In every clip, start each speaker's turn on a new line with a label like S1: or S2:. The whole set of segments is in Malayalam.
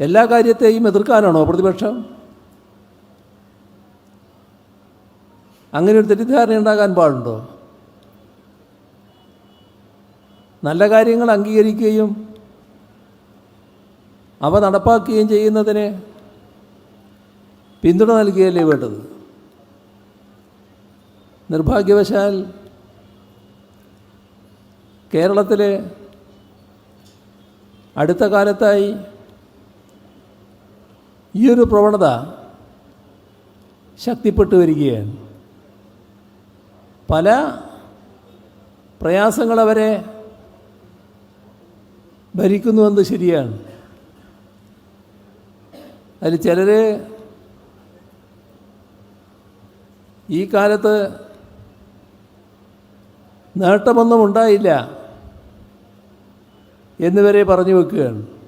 S1: എല്ലാ കാര്യത്തെയും എതിർക്കാനാണോ പ്രതിപക്ഷം? അങ്ങനെ ഒരു തെറ്റിദ്ധാരണ ഉണ്ടാകാൻ പാടുണ്ടോ? നല്ല കാര്യങ്ങൾ അംഗീകരിക്കുകയും അവ നടപ്പാക്കുകയും ചെയ്യുന്നതിന് പിന്തുണ നൽകുകയല്ലേ വേണ്ടത്? നിർഭാഗ്യവശാൽ കേരളത്തിലെ അടുത്ത കാലത്തായി ഈ ഒരു പ്രവണത ശക്തിപ്പെട്ടു വരികയാണ്. പല പ്രയാസങ്ങൾ അവരെ ഭരിക്കുന്നുവെന്ന് ശരിയാണ്. അതിൽ ചിലർ ഈ കാലത്ത് നേട്ടമൊന്നും ഉണ്ടായില്ല എന്നിവരെ പറഞ്ഞു വെക്കുകയാണ്.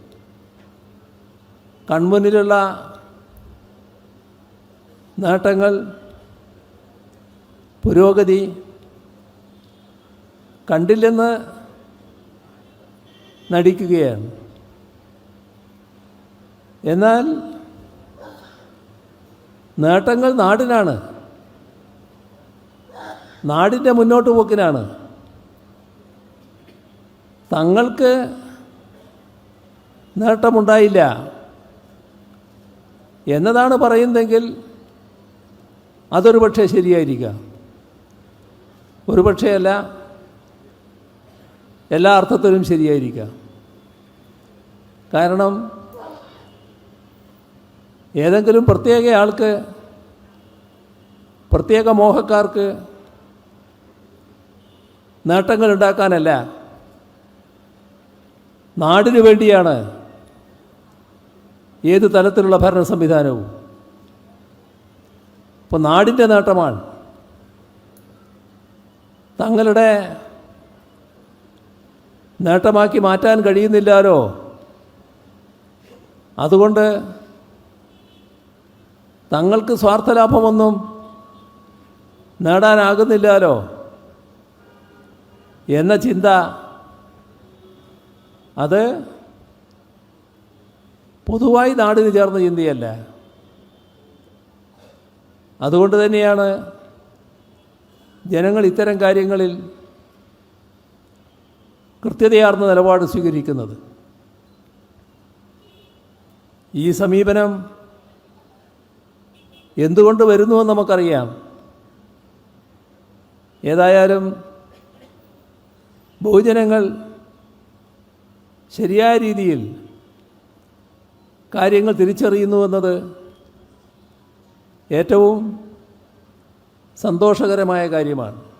S1: കൺമുന്നിലുള്ള നേട്ടങ്ങൾ പുരോഗതി കണ്ടില്ലെന്ന് നടിക്കുകയാണ്. എന്നാൽ നേട്ടങ്ങൾ നാടിനാണ്. നാടിന്റെ മുന്നോട്ട് പോക്കിനാണ്. തങ്ങൾക്ക് നേട്ടമുണ്ടായില്ല. എന്നതാണ് പറയുന്നതെങ്കിൽ അതൊരു പക്ഷേ ശരിയായിരിക്കാം ഒരു പക്ഷേ അല്ല എല്ലാ അർത്ഥത്തിലും ശരിയായിരിക്കാം കാരണം ഏതെങ്കിലും പ്രത്യേക ആൾക്ക് പ്രത്യേക മോഹക്കാർക്ക് നേട്ടങ്ങൾ ഉണ്ടാക്കാനല്ല നാടിനു വേണ്ടിയാണ് ഏത് തലത്തിലുള്ള ഭരണ സംവിധാനവും? ഇപ്പോൾ നാടിന്റെ നേട്ടമാണ്. തങ്ങളുടെ നേട്ടമാക്കി മാറ്റാൻ കഴിയുന്നില്ലാലോ? അതുകൊണ്ട് തങ്ങൾക്ക് സ്വാർത്ഥലാഭമൊന്നും നേടാനാകുന്നില്ലാലോ? എന്ന ചിന്ത. അത് പൊതുവായി നാടിന് ചേർന്ന ചിന്തയല്ല. അതുകൊണ്ട് തന്നെയാണ് ജനങ്ങൾ ഇത്തരം കാര്യങ്ങളിൽ കൃത്യതയാർന്ന നിലപാട് സ്വീകരിക്കുന്നത്. ഈ സമീപനം എന്തുകൊണ്ട് വരുന്നുവെന്ന് നമുക്കറിയാം. ഏതായാലും ബഹുജനങ്ങൾ ശരിയായ രീതിയിൽ കാര്യങ്ങൾ തിരിച്ചറിയുന്നു എന്നത് ഏറ്റവും സന്തോഷകരമായ കാര്യമാണ്.